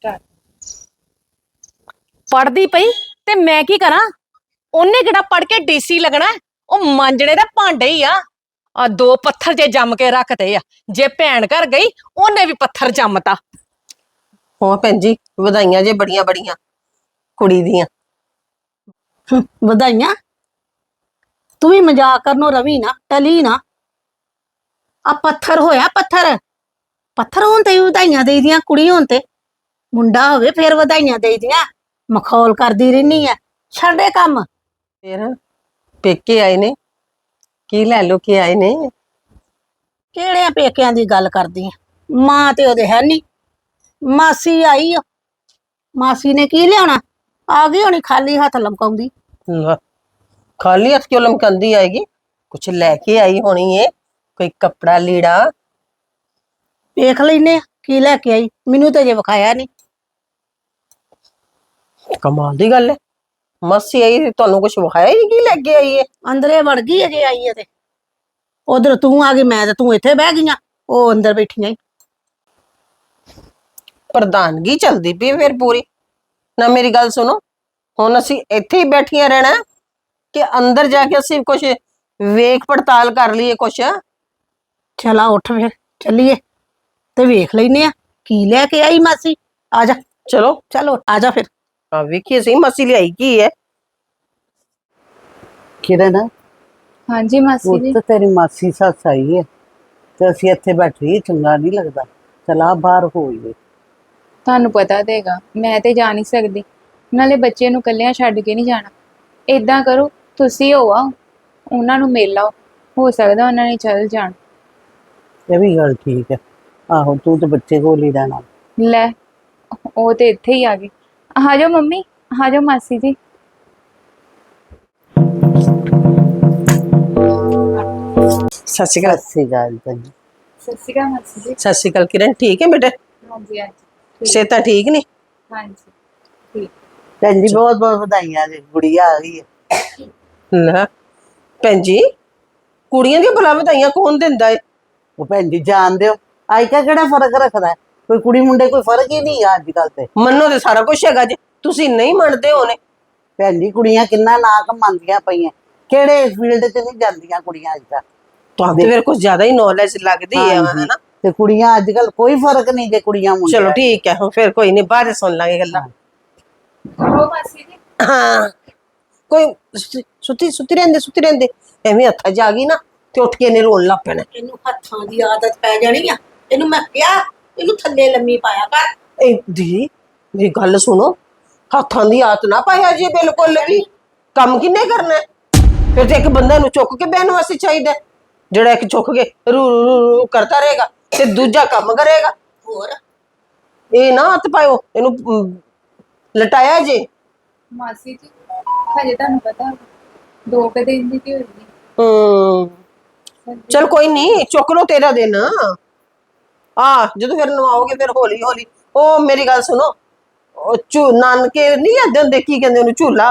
Start ਪੜਦੀ ਪਈ ਤੇ ਮੈਂ ਕੀ ਕਰਾਂ? ਉਹਨੇ ਕਿਹੜਾ ਪੜ ਕੇ ਡੀਸੀ ਲੱਗਣਾ? ਉਹ ਮਾਂਜਣੇ ਦਾ ਭਾਂਡੇ ਹੀ ਆ। ਆ ਦੋ ਪੱਥਰ ਜੇ ਜੰਮ ਕੇ ਰੱਖਦੇ ਆ। ਜੇ ਭੈਣ ਘਰ ਗਈ ਉਹਨੇ ਵੀ ਪੱਥਰ ਜੰਮਤਾ। ਹੋ ਭੈਣ ਜੀ ਵਧਾਈਆਂ ਜੇ ਬੜੀਆਂ ਬੜੀਆਂ ਕੁੜੀ ਦੀਆਂ। ਵਧਾਈਆਂ। ਤੂੰ ਵੀ ਮਜ਼ਾਕ ਕਰਨੋਂ ਰਵੀ ਨਾ ਟਲੀ ਨਾ। ਆ ਪੱਥਰ ਹੋਇਆ ਪੱਥਰ। ਪੱਥਰ ਹੋਣ ਤੇ ਵੀ ਵਧਾਈਆਂ ਦੇਈਦੀਆਂ ਕੁੜੀ ਹੋਣ ਤੇ। ਮੁੰਡਾ ਹੋਵੇ ਫੇਰ ਵਧਾਈਆਂ ਦੇਈਦੀਆਂ। ਮਖੌਲ ਕਰਦੀ ਰਹਿਨੀ ਆ। ਛੱਡੇ ਕੰਮ। ਫਿਰ ਪੇਕੇ ਆਏ ਨੇ। ਕੀ ਲੈ ਲੋ ਕੇ ਆਏ ਨੇ? ਕਿਹੜਿਆਂ ਪੇਕਿਆਂ ਦੀ ਗੱਲ ਕਰਦੀ ਆ? ਮਾਂ ਤੇ ਉਹਦੇ ਹੈ ਨਹੀਂ ਮਾਸੀ ਆਈ ਆ। ਮਾਸੀ ਨੇ ਕੀ ਲਿਆਉਣਾ? ਆ ਗਈ ਹੋਣੀ ਖਾਲੀ ਹੱਥ ਲਮਕਾਉਂਦੀ। ਲੈ, ਖਾਲੀ ਹੱਥ ਕਿਉਂ ਲਮਕੰਦੀ ਆਏਗੀ? ਕੁਛ ਲੈ ਕੇ ਆਈ ਹੋਣੀ ਏ ਕੋਈ ਕੱਪੜਾ ਲੀੜਾ। ਵੇਖ ਲੈਨੇ ਆ ਕੀ ਲੈ ਕੇ ਆਈ? ਮੈਨੂੰ ਤੇ ਜੇ ਵਿਖਾਇਆ ਨਹੀਂ ਕਮਾਲ ਦੀ ਗੱਲ ਹੈ। ਮਾਸੀ ਆਈ ਤੇ ਤੁਹਾਨੂੰ ਕੁਛ ਵਿਖਾਇਆ ਹੀ ਨਹੀਂ ਕੀ ਲੈ ਕੇ ਆਈ ਏ ਅੰਦਰੇ ਵੜ ਗਈ ਅਜੇ ਆਈ ਹੈ ਤੇ। ਉਧਰ ਤੂੰ ਆ ਗਈ ਮੈਂ ਤੇ ਤੂੰ ਇੱਥੇ ਬਹਿ ਗਈਆਂ ਉਹ ਅੰਦਰ ਬੈਠੀਆਂ ਈ। ਪ੍ਰਧਾਨਗੀ ਚਲਦੀ ਪਈ ਫਿਰ ਪੂਰੀ। ਨਾ ਮੇਰੀ ਗੱਲ ਸੁਣੋ ਹੁਣ ਅਸੀਂ ਇੱਥੇ ਹੀ ਬੈਠੀਆਂ ਰਹਿਣਾ ਹੈ ਕਿ ਅੰਦਰ ਜਾ ਕੇ ਅਸੀਂ ਕੁਛ ਵੇਖ ਪੜਤਾਲ ਕਰ ਲਈਏ ਕੁਛ? ਚਲਾ ਉੱਠ ਫਿਰ ਚੱਲੀਏ ਤੇ ਵੇਖ ਲੈਨੇ ਆ ਕੀ ਲੈ ਕੇ ਆਈ ਮਾਸੀ? ਆ ਜਾ। ਚਲੋ। ਚਲੋ ਆ ਜਾ ਫਿਰ। ਆ ਵੇਖੀਏ ਸਹੀ ਮਾਸੀ ਲਿਆਈ ਕੀ ਹੈ? ਕਿਰਨ? ਹਾਂਜੀ ਮਾਸੀ ਜੀ। ਪੁੱਤ ਤੇਰੀ ਮਾਸੀ ਸੱਸ ਆਈ ਹੈ ਤੇ ਅਸੀਂ ਇੱਥੇ ਬੈਠੇ ਚੰਗਾ ਨਹੀਂ ਲੱਗਦਾ। ਚਲਾ ਬਾਹਰ ਹੋਈਏ ਤੁਹਾਨੂੰ ਪਤਾ ਦੇਗਾ ਮੈਂ ਤੇ ਜਾ ਨਹੀਂ ਸਕਦੀ। ਨਾਲੇ ਬੱਚੇ ਨੂੰ ਇਕੱਲਿਆਂ ਛੱਡ ਕੇ ਨਹੀਂ ਜਾਣਾ। ਏਦਾਂ ਕਰੋ ਤੁਸੀਂ ਹੋ ਆਓ ਉਹਨਾਂ ਨੂੰ ਮਿਲ ਆਓ। ਹੋ ਸਕਦਾ ਉਹਨਾਂ ਨੇ ਚੱਲ ਜਾਣ। ਇਹ ਵੀ ਗੱਲ ਠੀਕ ਹੈ। ਆਹੋ ਤੂੰ ਤੇ ਬੱਚੇ ਕੋਲ ਹੀ ਰਹਿਣਾ। ਲੈ ਉਹ ਤੇ ਇੱਥੇ ਹੀ ਆ ਗਏ। ਆ ਜਾਓ ਮੰਮੀ ਆ ਜਾਓ ਮਾਸੀ ਜੀ। ਸਤਿ ਸ਼੍ਰੀ ਅਕਾਲ ਤੈਨੂੰ ਸਤਿ ਸ਼੍ਰੀ ਅਕਾਲ ਮਾਸੀ ਜੀ। ਸਤਿ ਸ਼੍ਰੀ ਅਕਾਲ ਕਿਰਨ ਠੀਕ ਹੈ ਬੇਟੇ? ਹਾਂਜੀ ਹਾਂਜੀ। ਸਿਹਤਾਂ ਠੀਕ ਨੇ? ਹਾਂਜੀ ਠੀਕ। ਭੈਣ ਜੀ ਬਹੁਤ ਬਹੁਤ ਵਧਾਈਆਂ ਜੀ ਗੁੜੀਆ ਆ ਗਈ ਹੈ। ਲੈ ਭੈਣ ਜੀ ਕੁੜੀਆਂ ਦੀਆਂ ਭਲਾ ਵਧਾਈਆਂ ਕੌਣ ਦਿੰਦਾ ਏ? ਉਹ ਭੈਣ ਜੀ ਜਾਣਦੇ ਹੋ। ਅੱਜ ਕੱਲ੍ਹ ਕਿਹੜਾ ਫ਼ਰਕ ਰੱਖਦਾ ਹੈ? ਕੋਈ ਕੁੜੀ ਮੁੰਡੇ ਕੋਈ ਫ਼ਰਕ ਹੀ ਨਹੀਂ ਆ ਅੱਜ ਕੱਲ ਤੇ। ਮੰਨੋ ਤੇ ਸਾਰਾ ਕੁਝ ਹੈਗਾ ਜੀ। ਤੁਸੀਂ ਨਹੀਂ ਮੰਨਦੇ ਹੋਣੇ ਭੈਣ ਜੀ ਕੁੜੀਆਂ ਕਿੰਨਾ ਨਾਂ ਕਮਾਉਂਦੀਆਂ ਪਈਆਂ। ਕਿਹੜੇ ਫੀਲਡ 'ਚ ਨਹੀਂ ਜਾਂਦੀਆਂ ਕੁੜੀਆਂ ਅੱਜ ਕੱਲ੍ਹ? ਤੁਹਾਨੂੰ ਤੇ ਫਿਰ ਕੁਝ ਜ਼ਿਆਦਾ ਹੀ ਨੌਲੇਜ ਲੱਗਦੀ ਹੈ। ਹਨਾ? ਤੇ ਕੁੜੀਆਂ ਅੱਜ ਕੱਲ ਕੋਈ ਫ਼ਰਕ ਨਹੀਂ ਜੇ ਕੁੜੀਆਂ ਮੁੰਡੇ ਚਲੋ ਠੀਕ ਹੈ ਫਿਰ ਕੋਈ ਨਹੀਂ ਬਾਅਦ ਸੁਣ ਲਾਂਗੇ ਗੱਲਾਂ। ਹੋ। ਮਾਸੀ ਜੀ। ਹਾਂ। ਕੋਈ ਸੁੱਤੀ ਸੁੱਤੀ ਰਹਿੰਦੇ ਸੁੱਤੀ ਰਹਿੰਦੇ। ਐਵੇਂ ਹੱਥਾਂ ਆ ਗਈ ਨਾ ਤੇ ਉੱਠ ਕੇ ਇਹਨੇ ਰੋਣ ਲੱਗ ਪੈਣਾ। ਇਹਨੂੰ ਹੱਥਾਂ ਦੀ ਆਦਤ ਪੈ ਜਾਣੀ ਆ। ਇਹਨੂੰ ਮੈਂ ਕਿਹਾ ਇਹਨੂੰ ਥੱਲੇ ਲੰਮੀ ਪਾਇਆ ਕਰ। ਇਹ ਦੀ ਦੀ ਗੱਲ ਸੁਣੋ। ਹੱਥਾਂ ਦੀ ਆਤ ਨਾ ਪਾਇਆ ਜੀ ਬਿਲਕੁਲ ਵੀ। ਕੰਮ ਕਿੰਨੇ ਕਰਨਾ ਹੈ? ਫਿਰ ਤੇ ਇੱਕ ਬੰਦਾ ਨੂੰ ਚੁੱਕ ਕੇ ਬਹਿਣ ਵਾਸਤੇ ਚਾਹੀਦਾ ਹੈ। ਜਿਹੜਾ ਇੱਕ ਚੁੱਕ ਕੇ ਰੂ ਰੂ ਰੂ ਰੂ ਕਰਦਾ ਰਹੇਗਾ ਤੇ ਦੂਜਾ ਕੰਮ ਕਰੇਗਾ। ਹੋਰ? ਇਹ ਨਾ ਹੱਥ ਪਾਇਓ ਇਹਨੂੰ ਅਮ, ਲਟਾਇਆ ਜੇ। ਮਾਸੀ ਜੀ ਹਜੇ ਤੁਹਾਨੂੰ ਪਤਾ ਦੋ ਕੁ ਦਿਨ ਦੀ ਤੇ ਹੋਈ ਹੂੰ। ਚਲ ਕੋਈ ਨਹੀਂ ਚੁੱਕ ਲੋ ਤੇਰਾ ਦਿਨ। ਆ ਜਦੋਂ ਫਿਰ ਨਵਾਓਗੇ ਫਿਰ ਹੌਲੀ ਹੌਲੀ। ਉਹ ਮੇਰੀ ਗੱਲ ਸੁਣੋ ਉਹ ਝੂ ਨਾਨਕੇ ਨਹੀਂ ਜਾਂਦੇ ਹੁੰਦੇ ਕੀ ਕਹਿੰਦੇ ਉਹਨੂੰ ਝੂਲਾ?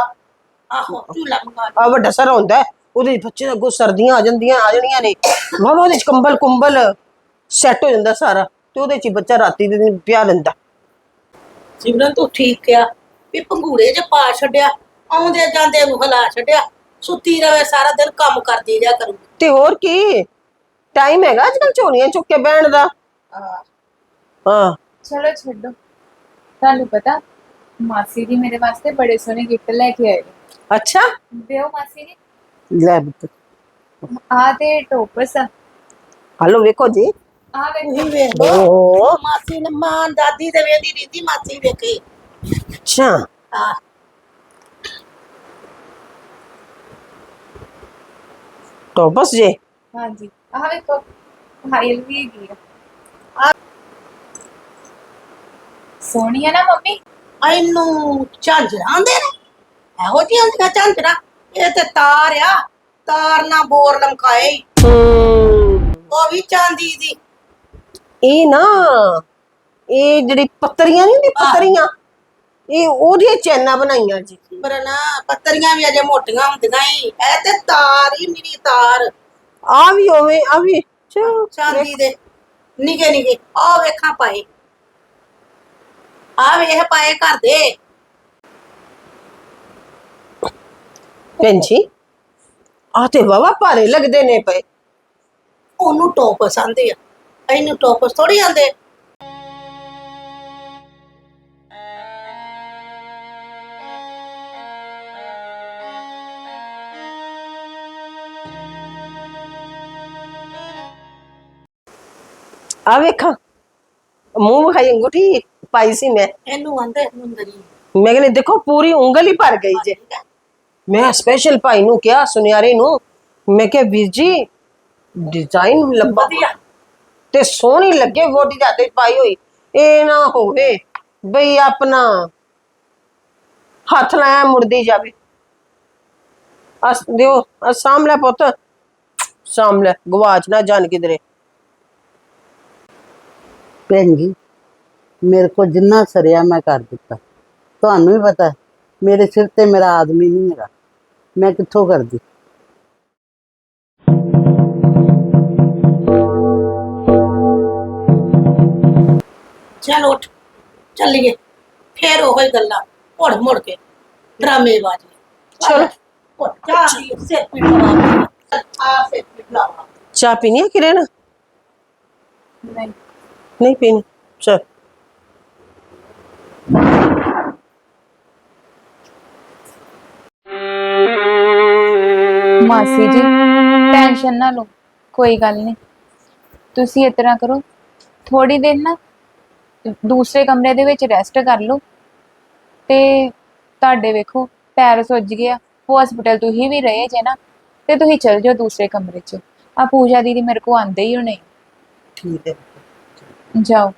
ਆਹੋ ਝੂਲਾ ਮੰਗਾ ਆ ਵੱਡਾ ਸਾਰਾ ਹੁੰਦਾ ਹੈ, ਉਹਦੇ ਬੱਚੇ ਦਾ ਅੱਗੋਂ ਸਰਦੀਆਂ ਆ ਜਾਂਦੀਆਂ ਆ ਜਾਣੀਆਂ ਨੇ। ਵਾਵਾ ਉਹਦੇ ਚ ਕੰਬਲ ਕੁੰਬਲ ਸੈੱਟ ਹੋ ਜਾਂਦਾ ਸਾਰਾ ਤੇ ਉਹਦੇ ਚ ਹੀ ਬੱਚਾ ਰਾਤੀ ਦੇ ਦਿਨ ਪਿਆ ਲੈਂਦਾ। ਸਿਮਰਨ ਤੂੰ ਠੀਕ ਕਿਹਾ ਵੀ ਪੰਘੂੜੇ 'ਚ ਪਾ ਛੱਡਿਆ ਆਉਂਦੇ ਜਾਂਦੇ ਨੂੰ ਹਲਾ ਛੱਡਿਆ ਸੁੱਤੀ ਰਵੇ ਸਾਰਾ ਦਿਨ ਕੰਮ ਕਰਦੀ ਰਿਹਾ ਕਰੂ ਤੇ ਹੋਰ ਕੀ? ਟਾਈਮ ਹੈਗਾ ਅੱਜ ਕੱਲ ਝੋਲੀਆਂ ਚੁੱਕ ਕੇ ਬਹਿਣ ਦਾ? ਹਾਂ ਚਲੋ ਛੱਡੋ ਤੁਹਾਨੂੰ ਪਤਾ ਮਾਸੀ ਜੀ ਮੇਰੇ ਵਾਸਤੇ ਬੜੇ ਸੋਹਣੇ ਗਿਫਟ ਲੈ ਕੇ ਆਏ ਨੇ। ਅੱਛਾ ਦਿਓ ਮਾਸੀ ਜੀ ਲੈ ਪੁੱਤ ਆ ਤੇ ਟੋਪਸ ਆ ਹਲੋ ਵੇਖੋ ਜੀ ਆ ਵੇਖੋ ਤੁਸੀਂ ਵੇਖ ਓ ਮਾਸੀ ਨੇ ਮਾਂ ਦਾਦੀ ਦੇ ਵੇਂਦੀ ਰੀਤੀ ਮਾਸੀ ਵੇਖੀ ਅੱਛਾ ਆ ਟੋਪਸ ਜੇ ਹਾਂਜੀ ਆ ਵੇਖੋ ਹਾਈਲ ਵੀ ਹੈਗੀ ਆ ਸੋਹਣੀ ਆ ਨਾ ਮੰਮੀ? ਇਹਨੂੰ ਝਾਂਜਰਾਂ ਦੇ ਨੇ? ਇਹੋ ਜਿਹੀਆਂ ਹੁੰਦੀਆਂ ਝਾਂਜਰਾਂ? ਇਹ ਤੇ ਤਾਰ ਆ ਤਾਰ ਨਾਲ ਬੋਰ ਲਮਕਾਏ ਈ। ਉਹ ਵੀ ਚਾਂਦੀ ਦੀ। ਇਹ ਨਾ ਇਹ ਜਿਹੜੀ ਪੱਤਰੀਆਂ ਨਹੀਂ ਹੁੰਦੀ ਪੱਤਰੀਆਂ? ਇਹ ਉਹਦੀਆਂ ਚੈਨਾਂ ਬਣਾਈਆਂ ਜੀ। ਪਰ ਨਾ ਪੱਤਰੀਆਂ ਵੀ ਅਜੇ ਮੋਟੀਆਂ ਹੁੰਦੀਆਂ ਹੀ ਇਹ ਤੇ ਤਾਰ ਹੀ ਮੇਰੀ ਤਾਰ। ਆ ਵੀ ਹੋਵੇ ਆ ਵੀ ਚਾਂਦੀ ਦੇ। ਨਿਗੇ ਨਿਗੇ ਆ ਵੇਖਾਂ ਪਾਏ ਆ ਵੇਖ ਪਾਏ ਘਰ ਦੇ। ਭੈਣ ਜੀ ਆ ਤੇ ਵਾਵਾ ਭਾਰੇ ਲੱਗਦੇ ਨੇ ਪਏ। ਉਹਨੂੰ ਟੋਪਸ ਆਂਦੇ ਆ ਇਹਨੂੰ ਟੋਪਸ ਥੋੜੀ ਆਂਦੇ। ਆ ਵੇਖਾਂ। ਮੂੰਹ ਵਿਖਾਈ ਅੰਗੂਠੀ ਪਾਈ ਸੀ ਮੈਂ। ਇਹਨੂੰ ਆਂਦੇ ਮੁੰਦਰੀ ਮੈਂ ਕਹਿੰਦੀ ਦੇਖੋ ਪੂਰੀ ਉਂਗਲ ਹੀ ਭਰ ਗਈ ਜੇ। ਮੈਂ ਸਪੈਸ਼ਲ ਭਾਈ ਨੂੰ ਕਿਹਾ ਸੁਨਿਆਰੇ ਨੂੰ ਮੈਂ ਕਿਹਾ ਵੀਰ ਜੀ ਡਿਜ਼ਾਈਨ ਲੰਬਾ ਵਧੀਆ। ਤੇ ਸੋਹਣੀ ਲੱਗੇ ਵੋਟੀ ਦੇ 'ਚ ਪਾਈ ਹੋਈ। ਇਹ ਨਾ ਹੋਵੇ ਬਈ ਆਪਣਾ ਹੱਥ ਲਾਇਆ ਮੁੜਦੀ ਜਾਵੇ। ਅਸ ਦਿਓ ਅ ਸਾਹਮਣੇ ਪੁੱਤ। ਸਾਹਮਣੇ ਗਵਾਚ ਨਾ ਜਾਣ ਕਿਧਰੇ। ਭੈਣ ਜੀ ਮੇਰੇ ਕੋ ਜਿੰਨਾ ਸਰਿਆ ਮੈਂ ਕਰ ਦਿੱਤਾ। ਤੁਹਾਨੂੰ ਵੀ ਪਤਾ ਹੈ, ਮੇਰੇ ਸਿਰ ਤੇ ਮੇਰਾ ਆਦਮੀ ਨਹੀਂ ਹੈਗਾ। ਮੈਂ ਕਿੱਥੋਂ ਕਰਦੀ? ਚੱਲ ਉੱਠ ਚੱਲੀਏ। ਫੇਰ ਉਹੀ ਗੱਲਾਂ ਮੁੜ ਮੁੜ ਕੇ। ਡਰਾਮੇ ਬਾਜੀ ਚਲੋ। ਉਹ ਚਾਹ ਪੀ ਸਿਰ ਪਿਟਵਾ ਆ ਸਿਰ ਪਿਟਵਾ ਚਾਹ ਪੀਣੀ ਹੈ ਕਿਰਨ? ਨਹੀਂ। ਨਹੀਂ ਪੀਣੀ ਚਲ। ਮਾਸੀ ਜੀ ਟੈਨਸ਼ਨ ਨਾ ਲਓ ਕੋਈ ਗੱਲ ਨਹੀਂ। ਤੁਸੀਂ ਇਸ ਤਰ੍ਹਾਂ ਕਰੋ ਥੋੜੀ ਦੇਰ ਨਾ ਦੂਸਰੇ ਕਮਰੇ ਦੇ ਵਿੱਚ ਰੈਸਟ ਕਰ ਲਓ। ਤੇ ਤੁਹਾਡੇ ਵੇਖੋ ਪੈਰ ਸੁੱਜ ਗਿਆ ਹਸਪੀਟਲ ਤੁਸੀਂ ਵੀ ਰਹੇ ਜੇ ਨਾ ਤੇ ਤੁਸੀਂ ਚਲ ਜਾਓ ਦੂਸਰੇ ਕਮਰੇ 'ਚ। ਆ ਪੂਜਾ ਦੀਦੀ ਮੇਰੇ ਕੋ ਆਂਦੇ ਹੀ ਹੋਣੇ। ਠੀਕ ਹੈ। ਜਾਓ।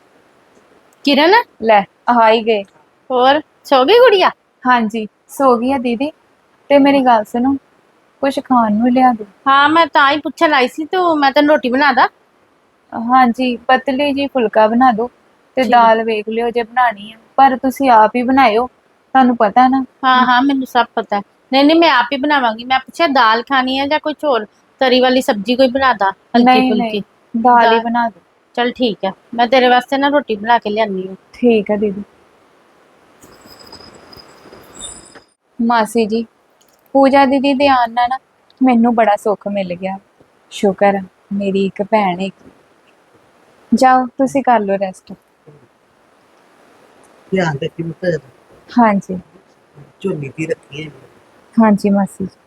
ਕਿਰਨ? ਲੈ ਆ ਹੀ ਗਏ। ਹੋਰ ਸੋ ਗਈ ਗੁੜੀਆ? ਹਾਂਜੀ ਸੋ ਗਈ ਆ ਦੀਦੀ। ਤੇ ਮੇਰੀ ਗੱਲ ਸੁਣੋ ਕੁਝ ਖਾਣ ਨੂੰ ਲਿਆ ਦਿਓ। ਹਾਂ ਮੈਂ ਤਾਂ ਹੀ ਪੁੱਛਣ ਆਈ ਸੀ ਤੂੰ ਮੈਂ ਤੈਨੂੰ ਰੋਟੀ ਬਣਾ ਦਾਂ? ਹਾਂਜੀ ਪਤਲੀ ਜੀ ਫੁਲਕਾ ਬਣਾ ਦਿਓ ਤੇ ਦਾਲ ਵੇਖ ਲਿਓ ਜੇ ਬਣਾਣੀ ਆ। ਪਰ ਤੁਸੀਂ ਆਪ ਹੀ ਬਣਾਇਓ ਤੁਹਾਨੂੰ ਪਤਾ ਨਾ। ਹਾਂ ਹਾਂ ਮੈਨੂੰ ਸਭ ਪਤਾ। ਹੈ ਨਹੀਂ ਨਹੀਂ ਮੈਂ ਆਪ ਹੀ ਬਣਾਵਾਂਗੀ। ਮੈਂ ਪੁੱਛਿਆ ਦਾਲ ਖਾਣੀ ਹੈ ਜਾਂ ਕੋਈ ਹੋਰ ਤਰੀ ਵਾਲੀ ਸਬਜ਼ੀ ਕੋਈ ਬਣਾ ਦਾਂ? ਹਲਕੀ ਨਹੀਂ ਫੁਲਕੀ। ਦਾਲ ਹੀ ਦਾਲ। ਬਣਾ ਦਿਓ। ਚਲ ਠੀਕ ਹੈ ਮੈਂ ਤੇਰੇ ਵਾਸਤੇ ਨਾ ਰੋਟੀ ਬਣਾ ਕੇ ਲਿਆਨੀ ਹਾਂ ਠੀਕ ਹੈ ਦੀਦੀ। ਮਾਸੀ ਜੀ ਪੂਜਾ ਦੀਦੀ ਦੇ ਆਉਣ ਨਾਲ ਨਾ ਮੈਨੂੰ ਬੜਾ ਸੁੱਖ ਮਿਲ ਗਿਆ। ਸ਼ੁਕਰ ਆ, ਮੇਰੀ ਇੱਕ ਭੈਣ ਹੈ ਜਾਓ ਤੁਸੀਂ ਕਰ ਲਓ ਰੈਸਟ ਧਿਆਨ ਰੱਖੀ ਮੁੱਤ ਹਾਂਜੀ। ਝੋਲੀ ਦੀ ਰੱਖੀ ਹੈ ਹਾਂਜੀ ਮਾਸੀ ਜੀ।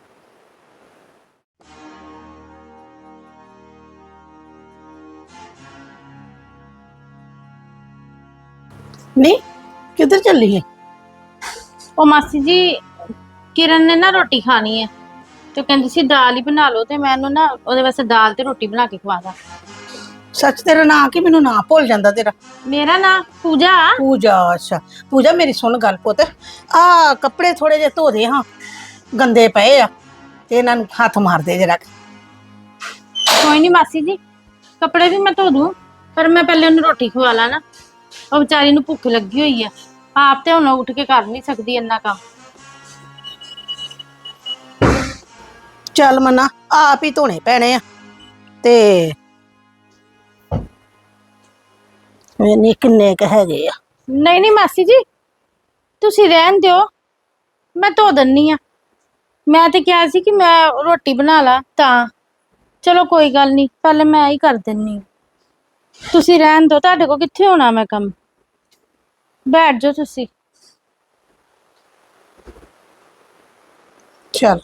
ਨਹੀਂ ਕਿੱਧਰ ਚੱਲੀ ਹੈ ਉਹ ਮਾਸੀ ਜੀ ਕਿਰਨ ਨੇ ਨਾ ਰੋਟੀ ਖਾਣੀ ਹੈ ਤੇ ਉਹ ਕਹਿੰਦੀ ਸੀ ਦਾਲ ਹੀ ਬਣਾ ਲਓ ਤੇ ਮੈਂ ਉਹਨੂੰ ਨਾ ਉਹਦੇ ਵਾਸਤੇ ਦਾਲ ਤੇ ਰੋਟੀ ਬਣਾ ਕੇ ਖਵਾ ਦਾਂ ਸੱਚ ਤੇਰਾ ਨਾਂ ਕੀ? ਮੈਨੂੰ ਨਾਂ ਭੁੱਲ ਜਾਂਦਾ ਤੇਰਾ। ਮੇਰਾ ਨਾਂ ਪੂਜਾ। ਪੂਜਾ ਅੱਛਾ। ਪੂਜਾ ਮੇਰੀ ਸੁਣ ਗੱਲ ਪੁੱਤ। ਆ ਕੱਪੜੇ ਥੋੜੇ ਜਿਹੇ ਧੋ ਦੇ ਹਾਂ। ਗੰਦੇ ਪਏ ਆ ਤੇ ਇਹਨਾਂ ਨੂੰ ਹੱਥ ਮਾਰ ਦੇ ਜਰਾ ਕੋਈ ਨਹੀਂ ਮਾਸੀ ਜੀ ਕੱਪੜੇ ਵੀ ਮੈਂ ਧੋ ਦੂੰ ਪਰ ਮੈਂ ਪਹਿਲੇ ਉਹਨੂੰ ਰੋਟੀ ਖਵਾ ਲਾਂ ਨਾ। ਉਹ ਵਿਚਾਰੀ ਨੂੰ ਭੁੱਖ ਲੱਗੀ ਹੋਈ ਆ। ਆਪ ਤੇ ਹੁਣ ਉੱਠ ਕੇ ਕਰ ਨਹੀਂ ਸਕਦੀ ਇੰਨਾ ਕੰਮ। ਚੱਲ ਮਨਾ ਆਪ ਹੀ ਧੋਣੇ ਪੈਣੇ ਆ। ਤੇ ਇਹਨੇ ਕਿੰਨੇ ਕ ਹੈਗੇ ਆ। ਨਹੀਂ ਨਹੀਂ ਮਾਸੀ ਜੀ ਤੁਸੀਂ ਰਹਿਣ ਦਿਓ। ਮੈਂ ਧੋ ਦਿੰਨੀ ਆ। ਮੈਂ ਤੇ ਕਿਹਾ ਸੀ ਕਿ ਮੈਂ ਰੋਟੀ ਬਣਾ ਲਾ ਤਾਂ। ਚਲੋ ਕੋਈ ਗੱਲ ਨਹੀਂ ਪਹਿਲੇ ਮੈਂ ਹੀ ਕਰ ਦਿੰਨੀ ਆਂ। ਤੁਸੀਂ ਰਹਿਣ ਦਿਓ ਤੁਹਾਡੇ ਕੋਲ ਕਿੱਥੇ ਹੋਣਾ ਮੈਂ ਕੰਮ? ਬੈਠ ਜਾਓ ਤੁਸੀਂ। ਚੱਲ।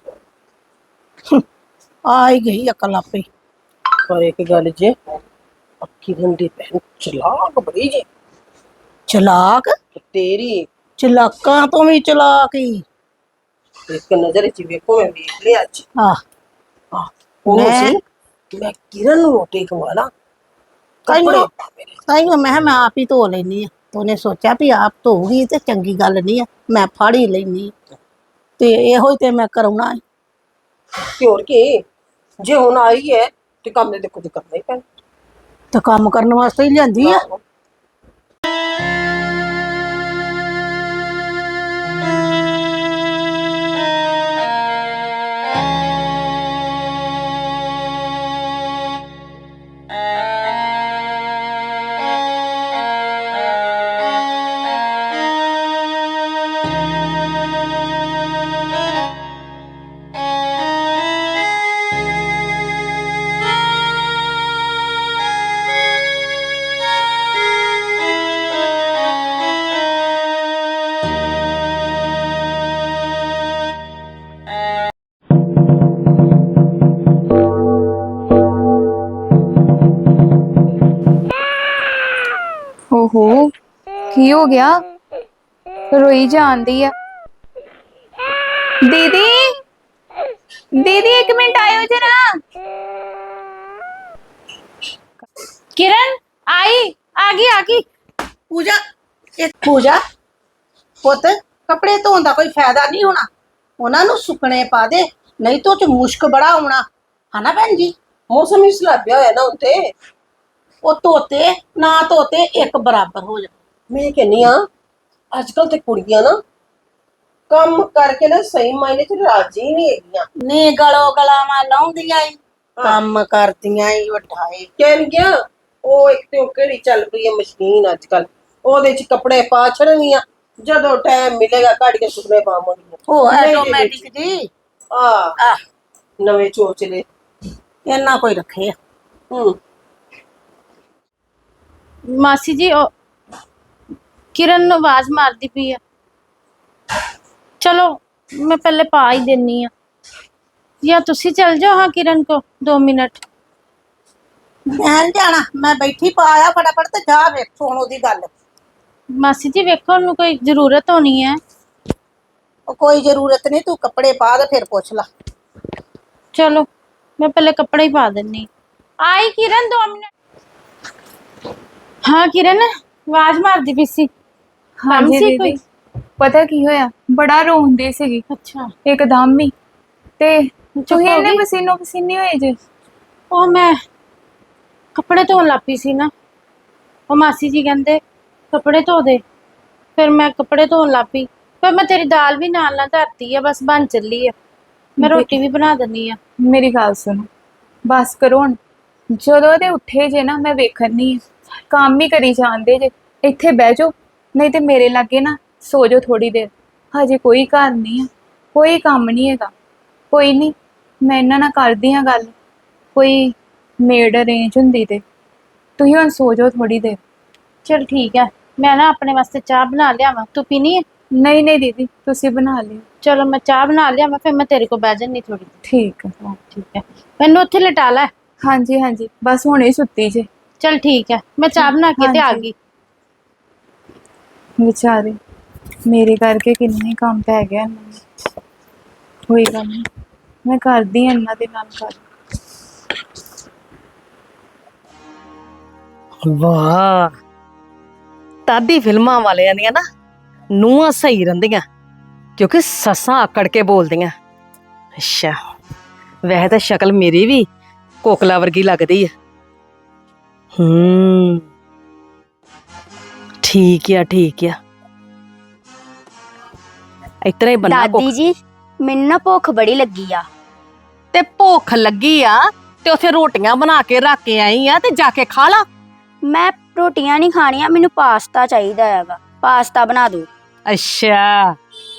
ਹਮ, ਆ ਹੀ ਗਈ ਅਕਲ ਆਪੇ। ਪਰ ਇੱਕ ਗੱਲ ਜੇ ਅੱਖੀ ਗੰਦੀ ਭੈਣ ਚਲਾਕ ਬੜੀ ਜੇ। ਚਲਾਕ? ਤੇਰੀ। ਚਲਾਕਾਂ ਤੋਂ ਵੀ ਚਲਾਕ ਹੀ ਇੱਕ ਨਜ਼ਰ ਚ ਵੇਖੋ ਮੈਂ ਵੇਖ ਲਿਆ ਅੱਜ। ਆ। ਆਹ, ਉਹਨੂੰ ਮੈਂ- ਸੀ ਮੈਂ ਕਿਰਨ ਨੂੰ ਰੋਟੀ ਖਵਾਣਾ ਤਾਈ ਕੱਪੜੇ। ਨੂੰ ਤਾਈ ਨੂੰ ਮੈਂ ਕਿਹਾ ਮੈਂ ਆਪ ਹੀ ਧੋ ਲੈਣੀ ਆ ਤੇ ਉਹਨੇ ਸੋਚਿਆ ਵੀ ਆਪ ਧੋਊਗੀ ਤੇ ਚੰਗੀ ਗੱਲ ਨਹੀਂ ਆ ਮੈਂ ਫੜ ਹੀ ਲੈਣੀ ਤੇ ਇਹੋ ਹੀ ਤੇ ਮੈਂ ਕਰਾਉਣਾ। ਤੇ ਹੋਰ ਕੀ ਜੇ ਹੁਣ ਆਈ ਹੈ ਤੇ ਕੰਮ ਦੇ ਕੁਝ ਕਰਨਾ ਹੀ ਪੈਣਾ। ਤੇ ਕੰਮ ਕਰਨ ਵਾਸਤੇ ਹੀ ਲਿਆਂਦੀ ਆ। ਓਹੋ, ਕੀ ਹੋ ਗਿਆ? ਰੋਈ ਜਾਂਦੀ ਆ। ਦੀਦੀ ਦੀਦੀ, ਇੱਕ ਮਿੰਟ ਆਇਓ ਜਰਾ। ਕਿਰਨ, ਆਈ, ਆ ਗਈ ਆ ਗਈ। ਪੂਜਾ, ਇਹ ਪੂਜਾ, ਪੁੱਤ, ਕੱਪੜੇ ਧੋਣ ਦਾ ਕੋਈ ਫਾਇਦਾ ਨਹੀਂ ਹੋਣਾ। ਉਹਨਾਂ ਨੂੰ ਸੁੱਕਣੇ ਪਾ ਦੇ, ਨਹੀਂ ਤਾਂ ਉਹ ਚ ਮੁਸ਼ਕ ਬੜਾ ਆਉਣਾ। ਹਨਾ ਭੈਣ ਜੀ? ਮੌਸਮ ਹੀ ਸਲਾਬਿਆ ਹੋਇਆ ਨਾ ਉੱਤੇ। ਉਹ ਧੋਤੇ ਨਾ ਧੋਤੇ ਇੱਕ ਬਰਾਬਰ ਹੋ ਜਾ। ਮੈਂ ਕਹਿੰਨੀ ਆ ਅੱਜ ਕੱਲ ਤੇ ਕੁੜੀਆਂ ਨਾ ਕੰਮ ਕਰਕੇ ਨਾ ਸਹੀ ਮਾਇਨੇ ਚ ਰਾਜੀ ਨਹੀਂ ਹੈਗੀਆਂ। ਨੀ ਗਲੋ ਗਲਾਵਾਂ ਲਾਉਂਦੀਆਂ ਈ ਕੰਮ ਕਰਦੀਆਂ ਈ ਵਟਾਏ ਕਹਿਣ ਗਿਆ ਉਹ ਇੱਕ ਤੇ ਉਹ ਕਿਹੜੀ ਚੱਲ ਪਈ ਹੈ ਮਸ਼ੀਨ ਅੱਜ ਕੱਲ ਉਹਦੇ ਚ ਕੱਪੜੇ ਪਾ ਛੜਨੀਆਂ ਜਦੋਂ ਟਾਈਮ ਮਿਲੇਗਾ ਕੱਢ ਕੇ ਸੁਕਨੇ ਪਾਵਾਂਗੀਆਂ। ਉਹ ਆਟੋਮੈਟਿਕ ਜੀ। ਆ ਆ ਨਵੇਂ ਚੋਚਲੇ। ਇਹਨਾਂ ਕੋਈ ਰੱਖੇ ਆ। ਹੂੰ। ਮਾਸੀ ਜੀ ਉਹ ਕਿਰਨ ਨੂੰ ਆਵਾਜ਼ ਮਾਰਦੀ ਪਈ ਆ। ਚਲੋ ਮੈਂ ਪਹਿਲੇ ਪਾ ਹੀ ਦੇਣੀ ਆ। ਜਾਂ ਤੁਸੀਂ ਚਲ ਜਾਓ ਹਾਂ ਕਿਰਨ ਕੋ 2 ਮਿੰਟ। ਮੈਂ ਨੀ ਜਾਣਾ ਮੈਂ ਬੈਠੀ ਪਾਇਆ ਫਟਾਫਟ ਤੇ ਜਾ ਵੇਖ ਸੁਣ ਉਹਦੀ ਗੱਲ। ਮਾਸੀ ਜੀ ਵੇਖੋ ਉਹਨੂੰ ਕੋਈ ਜ਼ਰੂਰਤ ਹੋਣੀ ਹੈ। ਉਹ ਕੋਈ ਜ਼ਰੂਰਤ ਨਹੀਂ ਤੂੰ ਕੱਪੜੇ ਪਾ ਤੇ ਫਿਰ ਪੁੱਛ ਲਾ। ਚਲੋ ਮੈਂ ਪਹਿਲੇ ਕੱਪੜੇ ਹੀ ਪਾ ਦਿੰਨੀ। ਆਈ ਕਿਰਨ 2 ਮਿੰਟ। ਹਾਂ ਕਿਰਨ ਆਵਾਜ਼ ਮਾਰਦੀ ਪਈ ਸੀ। ਹਾਂਜੀ ਸੀ ਦੀਦੀ। ਪਤਾ ਕੀ ਹੋਇਆ? ਬੜਾ ਰੋਂਦੀ ਸੀਗੀ। ਅੱਛਾ। ਇੱਕਦਮ ਹੀ। ਤੇ ਤੁਸੀਂ ਹੋ ਇਹਨੇ ਗਈ? ਪਸੀਨੋ ਪਸੀਨੀ ਹੋਏ ਜੇ? ਉਹ ਮੈਂ ਕੱਪੜੇ ਧੋਣ ਲੱਪੀ ਸੀ ਨਾ। ਉਹ ਮਾਸੀ ਜੀ ਕਹਿੰਦੇ ਕੱਪੜੇ ਧੋ ਦੇ। ਫਿਰ ਮੈਂ ਕੱਪੜੇ ਧੋਣ ਲੱਪੀ ਫਿਰ ਮੈਂ ਤੇਰੀ ਦਾਲ ਵੀ ਨਾਲ ਨਾਲ ਧਰਤੀ ਆ ਬਸ ਬਣ ਚੱਲੀ ਆ। ਮੈਂ ਦੇ- ਰੋਟੀ ਵੀ ਬਣਾ ਦਿੰਨੀ ਆ। ਮੇਰੀ ਗੱਲ ਸੁਣੋ। ਬਸ ਕਰੋ ਹੁਣ। ਜਦੋਂ ਦੇ ਉੱਠੇ ਜੇ ਨਾ ਮੈਂ ਵੇਖਣ ਨਹੀਂ ਕੰਮ ਹੀ ਕਰੀ ਜਾਂਦੇ ਜੇ। ਇੱਥੇ ਬਹਿ ਜਾਓ ਨਹੀਂ ਤੇ ਮੇਰੇ ਲਾਗੇ ਨਾ ਸੋ ਜਾਓ ਥੋੜੀ ਦੇਰ। ਹਜੇ ਕੋਈ ਘਰ ਨਹੀਂ ਆ ਕੋਈ ਕੰਮ ਨਹੀਂ ਹੈਗਾ। ਕੋਈ ਨਹੀਂ ਮੈਂ ਇਹਨਾਂ ਨਾਲ ਕਰਦੀ ਆ ਗੱਲ। ਕੋਈ ਮੇਡ ਅਰੇਂਜ ਹੁੰਦੀ ਤੇ। ਤੁਸੀਂ ਹੁਣ ਸੋ ਜਾਓ ਥੋੜੀ ਦੇਰ। ਚਲ ਠੀਕ ਹੈ ਮੈਂ ਨਾ ਆਪਣੇ ਵਾਸਤੇ ਚਾਹ ਬਣਾ ਲਿਆਵਾਂ। ਤੂੰ ਪੀਣੀ ਹੈ ਨਹੀਂ ਨਹੀਂ ਦੀਦੀ ਤੁਸੀਂ ਬਣਾ ਲਿਓ। ਚਲੋ ਮੈਂ ਚਾਹ ਬਣਾ ਲਿਆਵਾਂ ਫਿਰ ਮੈਂ ਤੇਰੇ ਕੋਲ ਬਹਿ ਜੰਨੀ ਥੋੜੀ ਠੀਕ ਹੈ ਠੀਕ ਹੈ ਮੈਨੂੰ ਉੱਥੇ ਲਟਾ ਲੈ। ਹਾਂਜੀ ਹਾਂਜੀ ਬਸ ਹੁਣੇ ਸੁੱਤੀ ਜੇ। ਚਲ ਠੀਕ ਹੈ ਮੈਂ ਚਾਹ ਬਣਾ ਕੇ ਤੇ ਆ ਹਾਂਜੀ। ਗਈ। ਵਿਚਾਰੇ ਮੇਰੇ ਕਰਕੇ ਕਿੰਨੇ ਕੰਮ ਪੈ ਗਿਆ ਇਹਨਾਂ ਨੂੰ ਕੋਈ ਗੱਲ ਨਹੀਂ ਮੈਂ ਕਰਦੀ ਹਾਂ ਇਹਨਾਂ ਦੇ ਨਾਲ ਗੱਲ। ਵਾਹ। ਤਾਦੀ ਫਿਲਮਾਂ ਵਾਲਿਆਂ ਦੀਆਂ ਨਾ ਨੂੰਹਾਂ ਸਹੀ ਰਹਿੰਦੀਆਂ ਕਿਉਂਕਿ ਸੱਸਾਂ ਆਕੜ ਕੇ ਬੋਲਦੀਆਂ। ਅੱਛਾ ਵੈਸੇ ਤਾਂ ਸ਼ਕਲ ਮੇਰੀ ਵੀ ਕੋਕਲਾ ਵਰਗੀ ਲੱਗਦੀ ਹੈ। ਹੂੰ। ਠੀਕ ਆ ਠੀਕ ਆ। ਇਤਨਾ ਹੀ ਬੰਨਾ ਦਾਦੀ ਜੀ ਮੈਨੂੰ ਨਾ ਭੁੱਖ ਬੜੀ ਲੱਗੀ ਆ। ਤੇ ਭੁੱਖ ਲੱਗੀ ਆ ਤੇ ਉਥੇ ਰੋਟੀਆਂ ਬਣਾ ਕੇ ਰੱਖ ਕੇ ਆਈ ਆ ਤੇ ਜਾ ਕੇ ਖਾ ਲਾ। ਮੈਂ ਰੋਟੀਆਂ ਨਹੀਂ ਖਾਣੀਆਂ ਮੈਨੂੰ ਪਾਸਤਾ ਚਾਹੀਦਾ ਹੈਗਾ। ਪਾਸਤਾ ਬਣਾ ਦਿਓ। ਅੱਛਾ।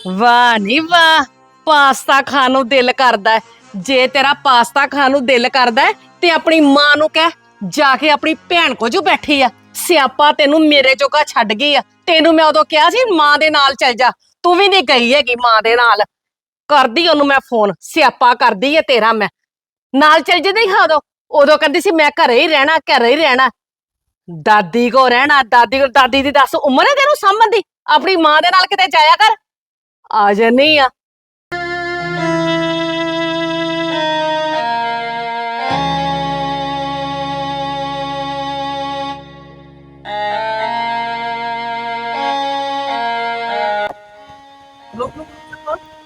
ਵਾਹ ਨੀ ਵਾਹ। ਪਾਸਤਾ ਖਾਣ ਨੂੰ ਦਿਲ ਕਰਦਾ ਹੈ। ਜੇ ਤੇਰਾ ਪਾਸਤਾ ਖਾਣ ਨੂੰ ਦਿਲ ਕਰਦਾ ਹੈ, ਤੇ ਆਪਣੀ ਮਾਂ ਨੂੰ ਕਹਿ ਜਾ ਕੇ ਆਪਣੀ ਭੈਣ ਕੋ ਜੋ ਬੈਠੀ ਆ, ਸਿਆਪਾ ਤੈਨੂੰ ਮੇਰੇ ਜੋਗਾ ਛੱਡ ਗਈ ਆ, ਤੈਨੂੰ ਮੈਂ ਉਦੋਂ ਕਿਹਾ ਸੀ ਮਾਂ ਦੇ ਨਾਲ ਚੱਲ ਜਾ, ਤੂੰ ਵੀ ਨਹੀਂ ਗਈ ਹੈਗੀ ਮਾਂ ਦੇ ਨਾਲ। ਕਰਦੀ ਉਹਨੂੰ ਮੈਂ ਫੋਨ, ਸਿਆਪਾ ਕਰਦੀ ਆ ਤੇਰਾ ਮੈਂ। ਨਾਲ ਚੱਲ ਜਾਂਦੀ ਹਾਂ ਉਦੋਂ ਉਦੋਂ ਕਹਿੰਦੀ ਸੀ ਮੈਂ ਘਰੇ ਹੀ ਰਹਿਣਾ, ਘਰੇ ਹੀ ਰਹਿਣਾ। ਦਾਦੀ ਕੋ ਰਹਿਣਾ, ਦਾਦੀ ਕੋ ਦਾਦੀ ਦੀ ਦੱਸ ਉਮਰ ਹੈ ਤੈਨੂੰ ਸਾਂਭਣ ਦੀ? ਆਪਣੀ ਮਾਂ ਦੇ ਨਾਲ ਕਿਤੇ ਜਾਇਆ ਕਰ। ਆ ਜਾਨੀ ਆ।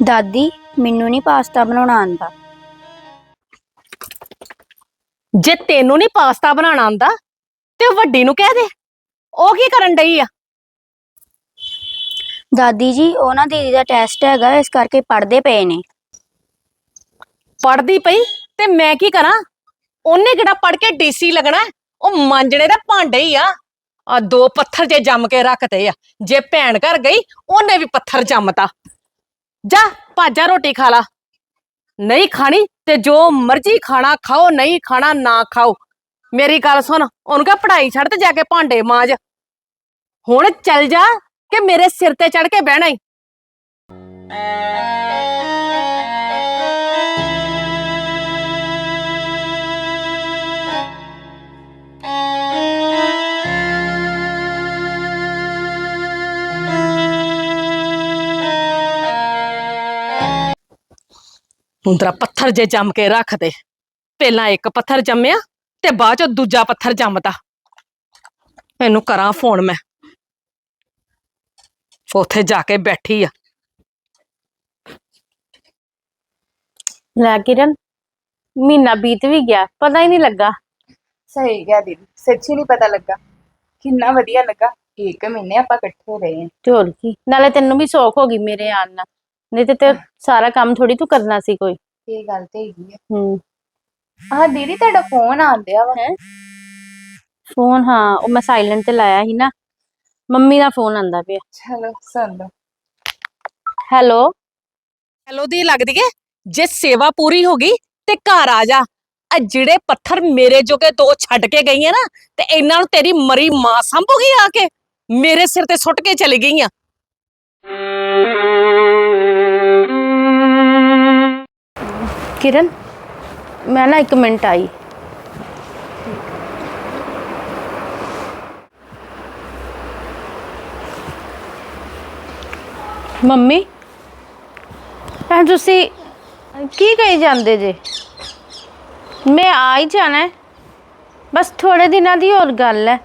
ਦਾਦੀ ਮੈਨੂੰ ਨਹੀਂ ਪਾਸਤਾ ਬਣਾਉਣਾ ਆਂਦਾ ਜੇ ਤੈਨੂੰ ਨਹੀਂ ਪਾਸਤਾ ਬਣਾਉਣਾ ਆਉਂਦਾ ਤੇ ਵੱਡੀ ਨੂੰ ਕਹਿ ਦੇ। ਉਹ ਕੀ ਕਰਨ ਡਈ ਆ? ਦਾਦੀ ਜੀ ਉਹ ਨਾ ਦੀਦੀ ਦਾ ਟੈਸਟ ਹੈਗਾ ਇਸ ਕਰਕੇ ਪੜ੍ਹਦੇ ਪਏ ਨੇ। ਪੜਦੀ ਪਈ? ਤੇ ਮੈਂ ਕੀ ਕਰਾਂ? ਉਹਨੇ ਕਿਹੜਾ ਪੜ ਕੇ ਡੀਸੀ ਲੱਗਣਾ? ਹੈ? ਉਹ ਮਾਂਜਣੇ ਦੇ ਭਾਂਡੇ ਹੀ ਆ। ਆ ਦੋ ਪੱਥਰ ਜੇ ਜੰਮ ਕੇ ਰੱਖਤੇ ਆ। ਜੇ ਭੈਣ ਘਰ ਗਈ ਉਹਨੇ ਵੀ ਪੱਥਰ ਜੰਮਤਾ। ਜਾ, ਭਾਜਾ ਰੋਟੀ ਖਾ ਲਾ। ਨਹੀਂ ਖਾਣੀ ਤੇ ਜੋ ਮਰਜ਼ੀ ਖਾਣਾ ਖਾਓ, ਨਹੀਂ ਖਾਣਾ ਨਾ ਖਾਓ। ਮੇਰੀ ਗੱਲ ਸੁਣ, ਉਹਨੂੰ ਕਹ ਪੜ੍ਹਾਈ ਛੱਡ ਤੇ ਜਾ ਕੇ ਭਾਂਡੇ ਮਾਂਜ। ਹੁਣ ਚੱਲ ਜਾ, ਕਿ ਮੇਰੇ ਸਿਰ ਤੇ ਚੜ ਕੇ ਬਹਿਣਾ ਉਂਦਰਾ ਪੱਥਰ ਜੇ ਜੰਮ ਕੇ ਰੱਖ ਦੇ। ਪਹਿਲਾਂ ਇੱਕ ਪੱਥਰ ਜੰਮਿਆ ਤੇ ਬਾਅਦ ਚ ਦੂਜਾ ਪੱਥਰ ਜੰਮਦਾ। ਇਹਨੂੰ ਕਰਾਂ ਫੋਨ ਮੈਂ। ਉੱਥੇ ਜਾ ਕੇ ਬੈਠੀ ਆ। ਲੈ ਕਿਰਨ ਮਹੀਨਾ ਬੀਤ ਵੀ ਗਿਆ ਪਤਾ ਹੀ ਨਹੀਂ ਲੱਗਾ। ਸਹੀ ਗਿਆ ਦੀਦੀ ਸੱਚੀ ਨਹੀਂ ਪਤਾ ਲੱਗਾ। ਕਿੰਨਾ ਵਧੀਆ ਲੱਗਾ ਇੱਕ ਮਹੀਨੇ ਆਪਾਂ ਇਕੱਠੇ ਰਹੇ ਹਾਂ। ਹੋਰ ਕੀ ਨਾਲੇ ਤੈਨੂੰ ਵੀ ਸੌਖ ਹੋ ਗਈ ਮੇਰੇ ਆਣ ਨਾਲ। ਨਹੀਂ ਤੇ ਤੇ ਸਾਰਾ ਕੰਮ ਥੋੜੀ ਤੂੰ ਕਰਨਾ ਸੀ ਕੋਈ। ਇਹ ਗੱਲ ਤੇ ਹੈਗੀ ਆ। ਹੂੰ। ਆਹ ਦੀਦੀ ਤੁਹਾਡਾ ਫੋਨ ਆਂਦਿਆ ਵਾ। ਫੋਨ ਹਾਂ ਉਹ ਮੈਂ ਸਾਇਲੈਂਟ ਤੇ ਲਾਇਆ ਸੀ ਨਾ। ਮੰਮੀ ਦਾ ਫੋਨ ਆਂਦਾ ਪਿਆ। ਚਲੋ ਸੁਣ ਲਓ। ਹੈਲੋ? ਹੈਲੋ ਦੀ ਲੱਗਦੀ ਏ? ਜੇ ਸੇਵਾ ਪੂਰੀ ਹੋ ਗਈ ਤੇ ਘਰ ਆ ਜਾ। ਆ ਜਿਹੜੇ ਪੱਥਰ ਮੇਰੇ ਜੋਗੇ ਦੋ ਛੱਡ ਕੇ ਗਈ ਆ ਨਾ ਤੇ ਇਹਨਾਂ ਨੂੰ ਤੇਰੀ ਮਰੀ ਮਾਂ ਸੰਭੂਗੀ ਆ ਕੇ। ਮੇਰੇ ਸਿਰ ਤੇ ਸੁੱਟ ਕੇ ਚਲੀ ਗਈਆਂ ਕਿਰਨ, ਮੈਂ ਨਾ ਇੱਕ ਮਿੰਟ ਆਈ। ਮੰਮੀ ਐ ਤੁਸੀਂ ਕੀ ਕਹੀ ਜਾਂਦੇ ਜੇ? ਮੈਂ ਆ ਹੀ ਜਾਣਾ ਹੈ। ਬਸ ਥੋੜੇ ਦਿਨਾਂ ਦੀ ਹੋਰ ਗੱਲ ਹੈ।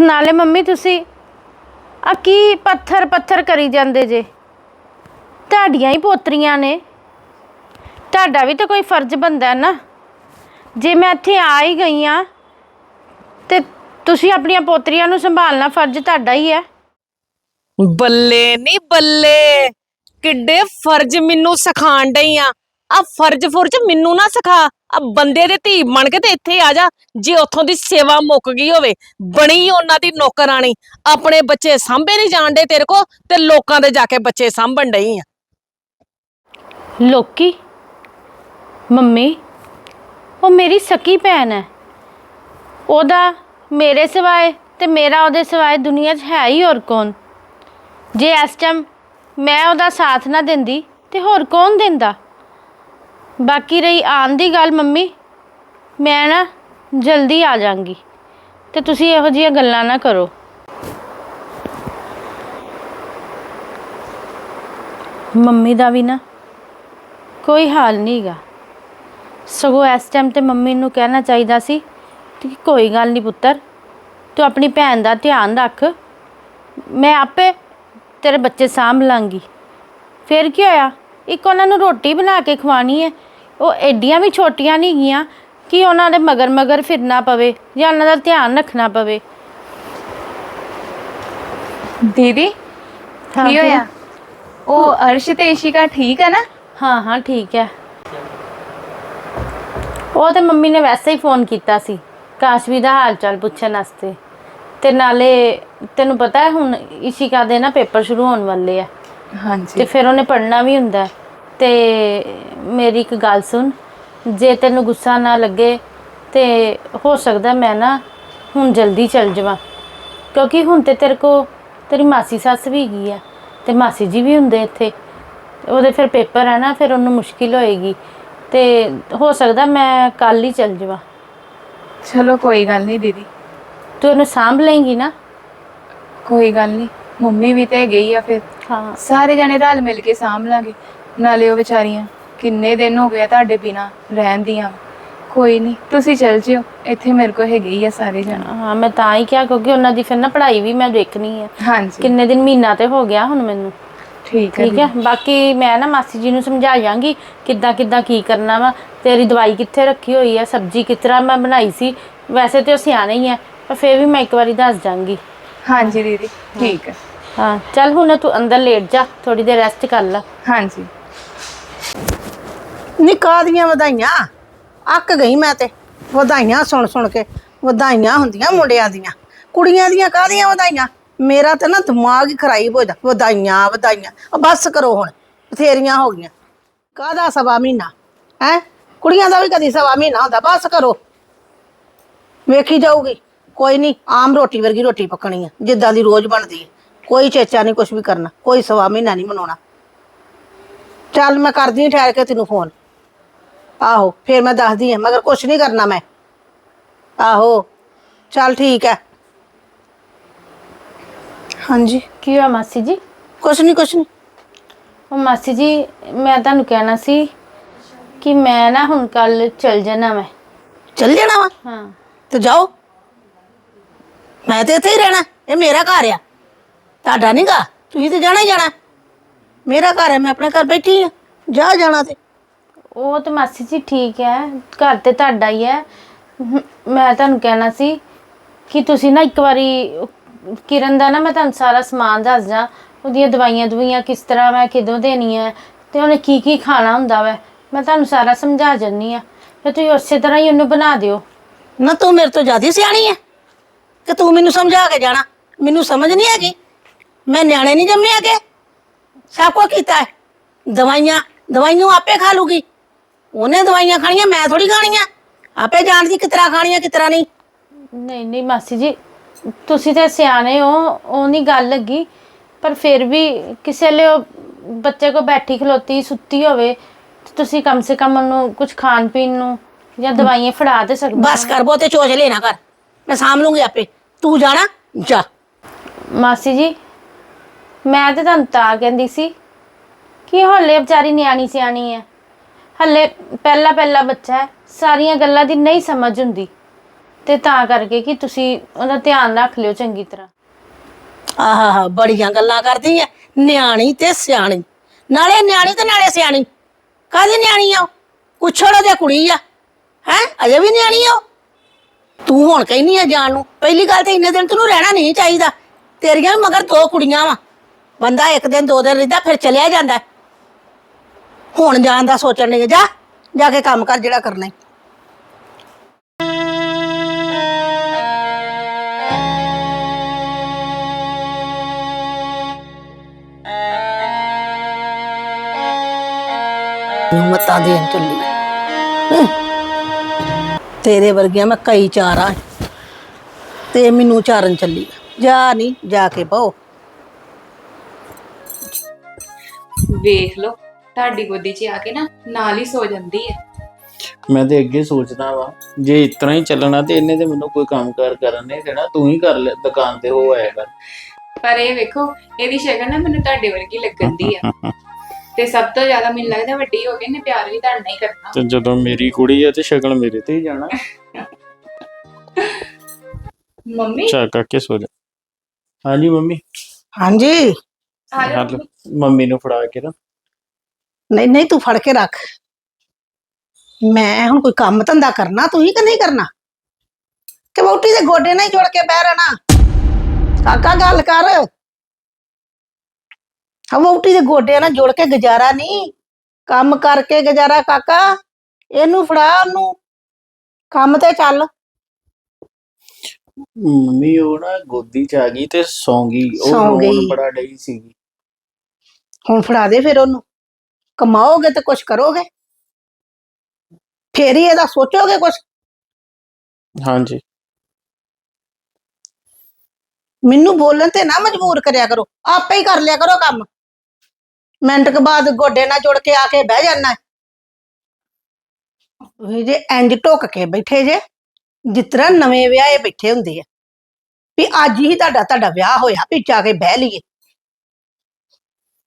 ਨਾਲੇ ਮੰਮੀ ਤੁਸੀਂ ਆ ਕੀ ਪੱਥਰ ਪੱਥਰ ਕਰੀ ਜਾਂਦੇ ਜੇ? ਤੁਹਾਡੀਆਂ ਹੀ ਪੋਤਰੀਆਂ ਨੇ। ਤੁਹਾਡਾ ਵੀ ਤਾਂ ਕੋਈ ਫਰਜ਼ ਬਣਦਾ ਹੈ ਨਾ। ਜੇ ਮੈਂ ਇੱਥੇ ਆ ਹੀ ਗਈ ਆ ਤੇ ਤੁਸੀਂ ਆਪਣੀਆਂ ਪੋਤਰੀਆਂ ਨੂੰ ਸੰਭਾਲਣਾ ਫਰਜ਼ ਤੁਹਾਡਾ ਹੀ ਹੈ। ਬੱਲੇ ਨਹੀਂ ਬੱਲੇ ਕਿੱਡੇ ਫਰਜ਼ ਮੈਨੂੰ ਸਿਖਾਣ ਡਈ ਆ। ਆ ਫਰਜ਼ ਫੁਰਜ਼ ਮੈਨੂੰ ਨਾ ਸਿਖਾ ਆ ਬੰਦੇ ਦੇ ਧੀ ਬਣ ਕੇ ਤੇ ਇੱਥੇ ਆ ਜਾ ਜੇ ਉੱਥੋਂ ਦੀ ਸੇਵਾ ਮੁੱਕ ਗਈ ਹੋਵੇ ਬਣੀ ਉਹਨਾਂ ਦੀ ਨੌਕਰਾਣੀ। ਆਪਣੇ ਬੱਚੇ ਸਾਂਭੇ ਨਹੀਂ ਜਾਣਦੇ ਤੇਰੇ ਕੋ ਤੇ ਲੋਕਾਂ ਦੇ ਜਾ ਕੇ ਬੱਚੇ ਸਾਂਭਣ ਡਈ ਆ। ਲੋਕੀ ਮੰਮੀ, ਉਹ ਮੇਰੀ ਸਕੀ ਭੈਣ ਹੈ। ਉਹਦਾ ਮੇਰੇ ਸਿਵਾਏ ਤੇ ਮੇਰਾ ਉਹਦੇ ਸਿਵਾਏ ਦੁਨੀਆ 'ਚ ਹੈ ਹੀ ਹੋਰ ਕੌਣ? ਜੇ ਇਸ ਟਾਈਮ ਮੈਂ ਉਹਦਾ ਸਾਥ ਨਾ ਦਿੰਦੀ ਤੇ ਹੋਰ ਕੌਣ ਦਿੰਦਾ? ਬਾਕੀ ਰਹੀ ਆਉਣ ਦੀ ਗੱਲ ਮੰਮੀ, ਮੈਂ ਨਾ ਜਲਦੀ ਆ ਜਾਵਾਂਗੀ ਤੇ ਤੁਸੀਂ ਇਹੋ ਜਿਹੀਆਂ ਗੱਲਾਂ ਨਾ ਕਰੋ। ਮੰਮੀ ਦਾ ਵੀ ਨਾ ਕੋਈ ਹਾਲ ਨਹੀਂਗਾ ਸਗੋਂ ਇਸ ਟਾਈਮ ਤੇ ਮੰਮੀ ਨੂੰ ਕਹਿਣਾ ਚਾਹੀਦਾ ਸੀ ਕਿ ਕੋਈ ਗੱਲ ਨਹੀਂ ਪੁੱਤਰ ਤੂੰ ਆਪਣੀ ਭੈਣ ਦਾ ਧਿਆਨ ਰੱਖ। ਮੈਂ ਆਪੇ ਤੇਰੇ ਬੱਚੇ ਸਾਂਭ ਲਾਂਗੀ। ਫਿਰ ਕੀ ਹੋਇਆ? ਇੱਕ ਉਹਨਾਂ ਨੂੰ ਰੋਟੀ ਬਣਾ ਕੇ ਖਵਾਣੀ ਹੈ। ਉਹ ਐਡੀਆਂ ਵੀ ਛੋਟੀਆਂ ਨਹੀਂ ਗੀਆਂ ਕਿ ਉਹਨਾਂ ਦੇ ਮਗਰ ਮਗਰ ਫਿਰਨਾ ਪਵੇ ਜਾਂ ਉਹਨਾਂ ਦਾ ਧਿਆਨ ਰੱਖਣਾ ਪਵੇ। ਦੀਦੀ ਕੀ ਹੋਇਆ? ਉਹ ਅਰਸ਼ ਤੇ ਇਸ਼ਿਕਾ ਠੀਕ ਹੈ ਨਾ? ਹਾਂ ਹਾਂ ਠੀਕ ਹੈ। ਉਹ ਤੇ ਮੰਮੀ ਨੇ ਵੈਸੇ ਹੀ ਫੋਨ ਕੀਤਾ ਸੀ। ਕਾਸ਼ਵੀ ਦਾ ਹਾਲ ਚਾਲ ਪੁੱਛਣ ਵਾਸਤੇ। ਤੇ ਨਾਲੇ ਤੈਨੂੰ ਪਤਾ ਹੈ ਹੁਣ ਇਸ਼ਿਕਾ ਦੇ ਨਾ ਪੇਪਰ ਸ਼ੁਰੂ ਹੋਣ ਵਾਲੇ ਆ। ਤੇ ਹਾਂਜੀ ਫਿਰ ਉਹਨੇ ਪੜ੍ਹਨਾ ਵੀ ਹੁੰਦਾ। ਤੇ ਮੇਰੀ ਇੱਕ ਗੱਲ ਸੁਣ ਜੇ ਤੈਨੂੰ ਗੁੱਸਾ ਨਾ ਲੱਗੇ ਤੇ ਹੋ ਸਕਦਾ ਮੈਂ ਨਾ ਹੁਣ ਜਲਦੀ ਚੱਲ ਜਾਵਾਂ। ਕਿਉਂਕਿ ਹੁਣ ਤੇ ਤੇਰੇ ਕੋ ਤੇਰੀ ਮਾਸੀ ਸੱਸ ਵੀ ਗਈ ਆ ਤੇ ਮਾਸੀ ਜੀ ਵੀ ਹੁੰਦੇ ਇੱਥੇ। ਉਹਦੇ ਫਿਰ ਪੇਪਰ ਹੈ ਨਾ ਫਿਰ ਉਹਨੂੰ ਮੁਸ਼ਕਿਲ ਹੋਏਗੀ। ਤੇ ਹੋ ਸਕਦਾ ਮੈਂ ਕੱਲ ਹੀ ਚੱਲ ਜਾਵਾਂ। ਚਲੋ ਕੋਈ ਗੱਲ ਨਹੀਂ ਦੀਦੀ। ਤੂੰ ਉਹਨੂੰ ਸਾਂਭ ਲਏਂਗੀ ਨਾ? ਕੋਈ ਗੱਲ ਨਹੀਂ ਮੰਮੀ ਵੀ ਤੇ ਗਈ ਆ ਫਿਰ। ਹਾਂ। ਸਾਰੇ ਜਣੇ ਰਲ ਮਿਲ ਕੇ ਸਾਂਭ ਲਾਂਗੇ। ਨਾਲੇ ਉਹ ਵਿਚਾਰੀਆਂ ਕਿੰਨੇ ਦਿਨ ਹੋ ਗਏ ਆ ਤੁਹਾਡੇ ਬਿਨਾ ਰਹਿਣ ਦੀਆਂ। ਕੋਈ ਨਹੀਂ ਤੁਸੀਂ ਚੱਲ ਜਿਓ ਇੱਥੇ ਮੇਰੇ ਕੋਲ ਹੈਗੇ ਹੀ ਆ ਸਾਰੇ ਜਣੇ। ਹਾਂ ਮੈਂ ਤਾਂ ਹੀ ਕਿਹਾ ਕਿਉਂਕਿ ਉਹਨਾਂ ਦੀ ਫਿਰ ਨਾ ਪੜ੍ਹਾਈ ਵੀ ਮੈਂ ਦੇਖਣੀ ਹੈ ਹਾਂਜੀ। ਕਿੰਨੇ ਦਿਨ ਮਹੀਨਾ ਤੇ ਹੋ ਗਿਆ ਹੁਣ ਮੈਨੂੰ। ਠੀਕ ਹੈ ਠੀਕ ਹੈ ਬਾਕੀ ਮੈਂ ਨਾ ਮਾਸੀ ਜੀ ਨੂੰ ਸਮਝਾ ਜਾਾਂਗੀ ਕਿੱਦਾਂ ਕਿੱਦਾਂ ਕੀ ਕਰਨਾ ਵਾ ਤੇਰੀ ਦਵਾਈ ਕਿੱਥੇ ਰੱਖੀ ਹੋਈ ਹੈ ਸਬਜ਼ੀ ਕਿਸ ਤਰ੍ਹਾਂ ਮੈਂ ਬਣਾਈ ਸੀ ਵੈਸੇ ਤੇ ਉਹ ਸਿਆਣੇ ਹੀ ਹੈ ਪਰ ਫਿਰ ਵੀ ਮੈਂ ਇੱਕ ਵਾਰੀ ਦੱਸ ਜਾਾਂਗੀ। ਹਾਂਜੀ ਦੀਦੀ ਠੀਕ ਹੈ। ਹਾਂ ਚੱਲ ਹੁਣ ਤੂੰ ਅੰਦਰ ਲੇਟ ਜਾ ਥੋੜੀ ਦੇਰ ਰੈਸਟ ਕਰ ਲੈ। ਹਾਂਜੀ। ਨਿੱਕਾ ਦੀਆਂ ਵਧਾਈਆਂ ਅੱਕ ਗਈ ਮੈਂ ਤੇ ਵਧਾਈਆਂ ਸੁਣ ਸੁਣ ਕੇ ਵਧਾਈਆਂ ਹੁੰਦੀਆਂ ਮੁੰਡਿਆਂ ਦੀਆਂ। ਕੁੜੀਆਂ ਦੀਆਂ ਕਾਹਦੀਆਂ ਵਧਾਈਆਂ? ਮੇਰਾ ਤਾਂ ਨਾ ਦਿਮਾਗ ਹੀ ਖਰਾਬ ਹੋ ਜਾਂਦਾ, ਵਧਾਈਆਂ ਵਧਾਈਆਂ। ਆ ਬਸ ਕਰੋ ਹੁਣ, ਬਥੇਰੀਆਂ ਹੋ ਗਈਆਂ। ਕਾਹਦਾ ਸਵਾ ਮਹੀਨਾ? ਹੈ? ਕੁੜੀਆਂ ਦਾ ਵੀ ਕਦੀ ਸਵਾ ਮਹੀਨਾ ਹੁੰਦਾ, ਬਸ ਕਰੋ। ਵੇਖੀ ਜਾਊਗੀ। ਕੋਈ ਨਹੀਂ, ਆਮ ਰੋਟੀ ਵਰਗੀ ਰੋਟੀ ਪੱਕਣੀ ਆ, ਜਿੱਦਾਂ ਦੀ ਰੋਜ਼ ਬਣਦੀ ਹੈ ਕੋਈ ਚੇਚਾ ਨਹੀਂ ਕੁਝ ਵੀ ਕਰਨਾ, ਕੋਈ ਸਵਾ ਮਹੀਨਾ ਨਹੀਂ ਮਨਾਉਣਾ। ਚੱਲ ਮੈਂ ਕਰਦੀ ਹਾਂ ਠਹਿਰ ਕੇ ਤੈਨੂੰ ਫੋਨ। ਆਹੋ, ਫੇਰ ਮੈਂ ਦੱਸਦੀ ਹਾਂ ਮਗਰ ਕੁਝ ਨਹੀਂ ਕਰਨਾ ਮੈਂ। ਆਹੋ, ਚੱਲ ਠੀਕ ਹੈ ਹਾਂਜੀ। ਕੀ ਹੋਇਆ ਮਾਸੀ ਜੀ? ਕੁਛ ਨਹੀਂ ਕੁਛ ਨਹੀਂ ਉਹ ਮਾਸੀ ਜੀ ਮੈਂ ਤੁਹਾਨੂੰ ਕਹਿਣਾ ਸੀ ਕਿ ਮੈਂ ਨਾ ਹੁਣ ਕੱਲ ਚਲ ਜਾਣਾ ਮੈਂ। ਚੱਲ ਜਾਣਾ ਵਾ? ਹਾਂ। ਤੇ ਜਾਓ। ਮੈਂ ਤੇ ਇੱਥੇ ਹੀ ਰਹਿਣਾ ਇਹ ਮੇਰਾ ਘਰ ਆ। ਤੁਹਾਡਾ ਨਹੀਂਗਾ ਤੁਸੀਂ ਤੇ ਜਾਣਾ ਹੀ ਜਾਣਾ। ਮੇਰਾ ਘਰ ਹੈ ਮੈਂ ਆਪਣੇ ਘਰ ਬੈਠੀ ਆ ਜਾ ਜਾਣਾ ਤੇ। ਉਹ ਤਾਂ ਮਾਸੀ ਜੀ ਠੀਕ ਹੈ ਘਰ ਤੇ ਤੁਹਾਡਾ ਹੀ ਹੈ। ਮ- ਮੈਂ ਤੁਹਾਨੂੰ ਕਹਿਣਾ ਸੀ ਕਿ ਤੁਸੀਂ ਨਾ ਇੱਕ ਵਾਰੀ ਕਿਰਨ ਦਾ ਨਾ ਮੈਂ ਤੁਹਾਨੂੰ ਸਾਰਾ ਸਮਾਨ ਦੱਸ ਜਾ ਉਹਦੀਆਂ ਦਵਾਈਆਂ ਦਵਾਈਆਂ ਕਿਸ ਤਰ੍ਹਾਂ ਮੈਂ ਕਿਦੋਂ ਦੇਣੀਆਂ ਤੇ ਉਹਨੇ ਕੀ ਕੀ ਖਾਣਾ ਹੁੰਦਾ ਵੈ ਮੈਂ ਤੁਹਾਨੂੰ ਸਾਰਾ ਸਮਝਾ ਜੰਨੀ ਆ। ਤੇ ਤੁਸੀਂ ਉਸੇ ਤਰ੍ਹਾਂ ਹੀ ਉਹਨੂੰ ਬਣਾ ਦਿਓ। ਨਾ ਤੂੰ ਮੇਰੇ ਤੋਂ ਜ਼ਿਆਦਾ ਸਿਆਣੀ ਹੈ ਕਿ ਤੂੰ ਮੈਨੂੰ ਸਮਝਾ ਕੇ ਜਾਣਾ? ਮੈਨੂੰ ਸਮਝ ਨਹੀਂ ਹੈਗੀ। ਮੈਂ ਨਿਆਣੇ ਨਹੀਂ ਜੰਮੇ ਹੈਗੇ। ਸਭ ਕੁਝ ਕੀਤਾ ਹੈ। ਦਵਾਈਆਂ ਦਵਾਈਆਂ ਆਪੇ ਖਾ ਲੂਗੀ। ਉਹਨੇ ਦਵਾਈਆਂ ਖਾਣੀਆਂ ਮੈਂ ਥੋੜੀ ਖਾਣੀਆਂ। ਆਪੇ ਜਾਣਦੀ ਕਿਤਰਾ ਖਾਣੀਆਂ ਕਿਤਰਾ ਨਹੀਂ। ਨਹੀਂ ਨਹੀਂ ਮਾਸੀ ਜੀ ਤੁਸੀਂ ਤੇ ਸਿਆਣੇ ਹੋ ਉਹ ਨਹੀਂ ਗੱਲ ਲੱਗੀ। ਪਰ ਫਿਰ ਵੀ ਕਿਸੇ ਲਈ ਉਹ ਬੱਚੇ ਕੋ ਬੈਠੀ ਖਲੋਤੀ ਸੁੱਤੀ ਹੋਵੇ ਤੇ ਤੁਸੀਂ ਕਮ ਸੇ ਕਮ ਉਹਨੂੰ ਕੁਝ ਖਾਣ ਪੀਣ ਨੂੰ ਜਾਂ ਦਵਾਈਆਂ ਫੜਾ ਦੇ ਸਕਦੇ ਬਸ ਕਰ ਬੋ ਤੇ ਚੋਚ ਲੈਣਾ ਕਰ। ਮੈਂ ਸਾਂਭ ਲੂੰਗੀ ਆਪੇ। ਤੂੰ ਜਾਣਾ ਜਾ। ਮਾਸੀ ਜੀ ਮੈਂ ਤੇ ਤੁਹਾਨੂੰ ਤਾਂ ਕਹਿੰਦੀ ਸੀ ਕਿ ਹੱਲੇ ਵਿਚਾਰੀ ਨਿਆਣੀ ਸਿਆਣੀ ਹੈ। ਹੱਲੇ ਪਹਿਲਾ ਪਹਿਲਾ ਬੱਚਾ ਹੈ ਸਾਰੀਆਂ ਗੱਲਾਂ ਦੀ ਨਹੀਂ ਸਮਝ ਹੁੰਦੀ। ਤੇ ਤਾਂ ਕਰਕੇ ਕਿ ਤੁਸੀਂ ਉਹਦਾ ਧਿਆਨ ਰੱਖ ਲਿਓ ਚੰਗੀ ਤਰ੍ਹਾਂ। ਆਹਾ ਬੜੀਆਂ ਗੱਲਾਂ ਕਰਦੀ ਐ। ਨਿਆਣੀ ਤੇ ਸਿਆਣੀ। ਨਾਲੇ ਨਿਆਣੀ ਤੇ ਨਾਲੇ ਸਿਆਣੀ। ਕਾਹਦੀ ਨਿਆਣੀ ਆ ਉਹ? ਕੁਛੜ ਕੁੜੀ ਆ। ਹੈ? ਅਜੇ ਵੀ ਨਿਆਣੀ ਆ ਉਹ? ਤੂੰ ਹੁਣ ਕਹਿਨੀ ਆ ਜਾਣ ਨੂੰ, ਪਹਿਲੀ ਗੱਲ ਤੇ ਇੰਨੇ ਦਿਨ ਤੈਨੂੰ ਰਹਿਣਾ ਨਹੀਂ ਚਾਹੀਦਾ। ਤੇਰੀਆਂ ਵੀ ਮਗਰ ਦੋ ਕੁੜੀਆਂ ਵਾ। ਬੰਦਾ ਇੱਕ ਦਿਨ, ਦੋ ਦਿਨ ਰਹਿੰਦਾ, ਫਿਰ ਚਲਿਆ ਜਾਂਦਾ। ਹੁਣ ਜਾਣ ਦਾ ਸੋਚਣ ਨਹੀਂ ਜਾ ਜਾ ਕੇ ਕੰਮ ਕਰ ਜਿਹੜਾ ਕਰਨਾ ਹੈ ਮਤਾਂ ਦੇਣ ਚੱਲੀ। ਹੈਂ। ਤੇਰੇ ਵਰਗੀਆਂ ਮੈਂ ਕਈ ਚਾਰਾਂ ਤੇ ਮੈਨੂੰ ਚਾਰਨ ਚੱਲੀ। ਜਾ ਨਹੀਂ ਜਾ ਕੇ ਬਹੁ। ਵੇਖ ਲਓ ਤੁਹਾਡੀ ਗੋਦੀ 'ਚ ਆ ਕੇ ਨਾ ਨਾਲ ਹੀ ਸੋ ਜਾਂਦੀ ਹੈ। ਮੈਂ ਤੇ ਅੱਗੇ ਸੋਚਦਾ ਵਾ ਜੇ ਇਸ ਤਰ੍ਹਾਂ ਹੀ ਚੱਲਣਾ ਤੇ ਇਹਨੇ ਤੇ ਮੈਨੂੰ ਕੋਈ ਕੰਮਕਾਰ ਕਰਨ ਨਹੀਂ ਦੇਣਾ ਤੂੰ ਹੀ ਕਰ ਲੈ ਦੁਕਾਨ ਤੇ ਹੋ ਆਇਆ ਕਰ। ਪਰ ਇਹ ਵੇਖੋ ਇਹਦੀ ਸ਼ਕਲ ਨਾ ਮੈਨੂੰ ਤੁਹਾਡੇ ਵਰਗੀ ਲੱਗਣ ਦੀ ਆ। ਤੇ ਸਭ ਤੋਂ ਜ਼ਿਆਦਾ ਮੈਨੂੰ ਲੱਗਦਾ ਵੱਡੀ ਹੋ ਕੇ ਨੇ ਪਿਆਰ ਵੀ ਤੁਹਾਡੇ ਨਾਲ ਹੀ ਕਰਨਾ। ਤੇ ਜਦੋਂ ਮੇਰੀ ਕੁੜੀ ਆ ਤੇ ਸ਼ਕਲ ਮੇਰੇ ਤੇ ਹੀ ਜਾਣਾ। ਮੰਮੀ? ਚਾ ਕਾਕੇ ਸੋ ਜਾ। ਹਾਂਜੀ ਮੰਮੀ। ਹਾਂਜੀ। ਹਲ। ਮੰਮੀ ਨੂੰ ਫੜਾ ਕੇ ਨਾ। ਨਹੀਂ ਨਹੀਂ ਤੂੰ ਫੜ ਕੇ ਰੱਖ। ਮੈਂ ਹੁਣ ਕੋਈ ਕੰਮ ਧੰਦਾ ਕਰਨਾ ਤੂੰ ਹੀ ਕਿ ਨਹੀਂ ਕਰਨਾ? ਕਿ ਵਹੁਟੀ ਦੇ ਗੋਡੇ ਨਾਲ ਹੀ ਜੁੜ ਕੇ ਬਹਿ ਰਹਿਣਾ। ਕਾਕਾ ਗੱਲ ਕਰ। ਹਾਂ ਵਹੁਟੀ ਦੇ ਗੋਡਿਆਂ ਨਾਲ ਜੁੜ ਕੇ ਗੁਜ਼ਾਰਾ ਨਹੀਂ। ਕੰਮ ਕਰਕੇ ਗੁਜ਼ਾਰਾ ਕਾਕਾ ਇਹਨੂੰ ਫੜਾ ਉਹਨੂੰ। ਕੰਮ ਤੇ ਚੱਲ। ਮੰਮੀ ਉਹ ਨਾ ਗੋਦੀ ਚ ਆ ਗਈ ਤੇ ਸੌਂ ਗਈ। ਉਹ ਸੌਂ ਰੋਣ ਗਈ। ਬੜਾ ਡਈ ਸੀਗੀ। ਹੁਣ ਫੜਾ ਦੇ ਫਿਰ ਉਹਨੂੰ। ਕਮਾਓਗੇ ਤੇ ਕੁਝ ਕਰੋਗੇ। ਫੇਰ ਹੀ ਇਹਦਾ ਸੋਚੋਗੇ ਕੁਝ ਹਾਂਜੀ। ਮੈਨੂੰ ਬੋਲਣ ਤੇ ਨਾ ਮਜਬੂਰ ਕਰਿਆ ਕਰੋ। ਆਪੇ ਹੀ ਕਰ ਲਿਆ ਕਰੋ ਕੰਮ। ਮਿੰਟ ਕੁ ਬਾਅਦ ਗੋਡੇ ਨਾਲ ਜੁੜ ਕੇ ਆ ਕੇ ਬਹਿ ਜਾਣਾ ਉਹ ਜੇ ਇੰਜ ਢੁੱਕ ਕੇ ਬੈਠੇ ਜੇ ਜਿਸ ਤਰ੍ਹਾਂ ਨਵੇਂ ਵਿਆਹੇ ਬੈਠੇ ਹੁੰਦੇ ਆ ਵੀ ਅੱਜ ਹੀ ਤੁਹਾਡਾ ਤੁਹਾਡਾ ਵਿਆਹ ਹੋਇਆ ਵੀ ਜਾ ਕੇ ਬਹਿ ਲਈਏ।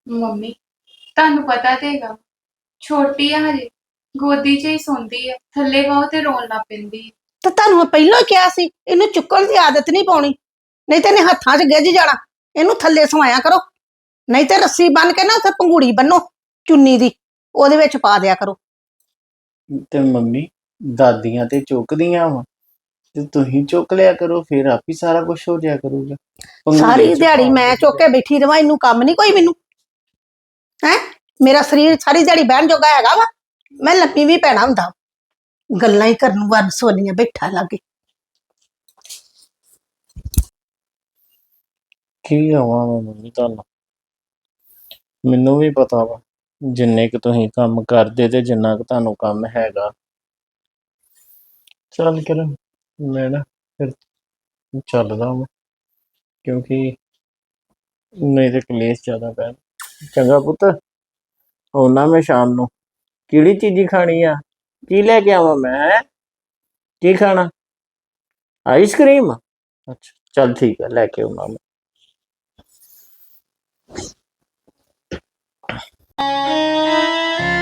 ਮੰਮੀ ਤੁਹਾਨੂੰ ਪਤਾ ਤੇ ਹੈਗਾ ਛੋਟੀ ਆ ਹਜੇ ਗੋਦੀ 'ਚ ਹੀ ਸੌਂਦੀ ਹੈ ਥੱਲੇ ਬਾਹੋ ਤੇ ਰੋਣ ਲੱਗ ਪੈਂਦੀ ਹੈ ਤੇ ਤੁਹਾਨੂੰ ਮੈਂ ਪਹਿਲਾਂ ਹੀ ਕਿਹਾ ਸੀ ਇਹਨੂੰ ਚੁੱਕਣ ਦੀ ਆਦਤ ਨਹੀਂ ਪਾਉਣੀ ਨਹੀਂ ਤੇ ਇਹਨੇ ਹੱਥਾਂ 'ਚ ਗਿੱਜ ਜਾਣਾ ਇਹਨੂੰ ਥੱਲੇ ਸਵਾਇਆ ਕਰੋ। ਨਹੀਂ ਤੇ ਰੱਸੀ ਬੰਨ ਕੇ ਨਾ ਉੱਥੇ ਪੰਗੂੜੀ ਬੰਨੋ ਚੁੰਨੀ ਦੀ ਉਹਦੇ ਵਿੱਚ ਪਾ ਦਿਆ ਕਰੋ। ਤੇ ਮੰਮੀ ਦਾਦੀਆਂ ਤੇ ਚੁੱਕਦੀਆਂ ਵਾ। ਤੇ ਤੁਸੀਂ ਚੁੱਕ ਲਿਆ ਕਰੋ ਫਿਰ ਆਪ ਹੀ ਸਾਰਾ ਕੁਝ ਹੋ ਜਾਇਆ ਕਰੂਗਾ। ਪੰਗੂੜੇ ਸਾਰੀ ਚ ਦਿਹਾੜੀ ਪਾ ਮੈਂ ਚੁੱਕ ਕੇ ਬੈਠੀ ਰਵਾਂ ਇਹਨੂੰ ਕੰਮ ਨਹੀਂ ਕੋਈ ਮੈਨੂੰ। ਹੈ? ਮੇਰਾ ਸਰੀਰ ਸਾਰੀ ਦਿਹਾੜੀ ਬਹਿਣ ਜੋਗਾ ਹੈਗਾ ਵਾ ਮੈਂ ਲੰਮੀ ਵੀ ਪੈਣਾ ਹੁੰਦਾ। ਗੱਲਾਂ ਹੀ ਕਰਨ ਵਨ ਸੋਨੀਆਂ ਬੈਠਾ ਲਾਗੇ। ਕੀ ਆਵਾਂ ਮੈਂ ਮੰਮੀ ਤੁਹਾਨੂੰ? ਮੈਨੂੰ ਵੀ ਪਤਾ ਵਾ, ਜਿੰਨੇ ਕੁ ਤੁਸੀਂ ਕੰਮ ਕਰਦੇ ਤੇ ਜਿੰਨਾ ਕੁ ਤੁਹਾਨੂੰ ਕੰਮ ਹੈਗਾ। ਚੱਲ ਕਰ ਮੈਂ ਨਾ ਫਿਰ ਚੱਲਦਾ ਹਾਂ ਕਿਉਂਕਿ ਨਹੀਂ ਤੇ ਕਲੇਸ਼ ਜ਼ਿਆਦਾ ਪੈ, ਚੰਗਾ ਪੁੱਤ ਆਉਣਾ ਮੈਂ ਸ਼ਾਮ ਨੂੰ। ਕਿਹੜੀ ਚੀਜ਼ੀ ਖਾਣੀ ਆ? ਕੀ ਲੈ ਕੇ ਆਵਾਂ ਮੈਂ? ਕੀ ਖਾਣਾ? ਆਈਸਕ੍ਰੀਮ ਅੱਛਾ, ਚੱਲ ਠੀਕ ਹੈ ਲੈ ਕੇ ਆਉਣਾ ਮੈਂ। Música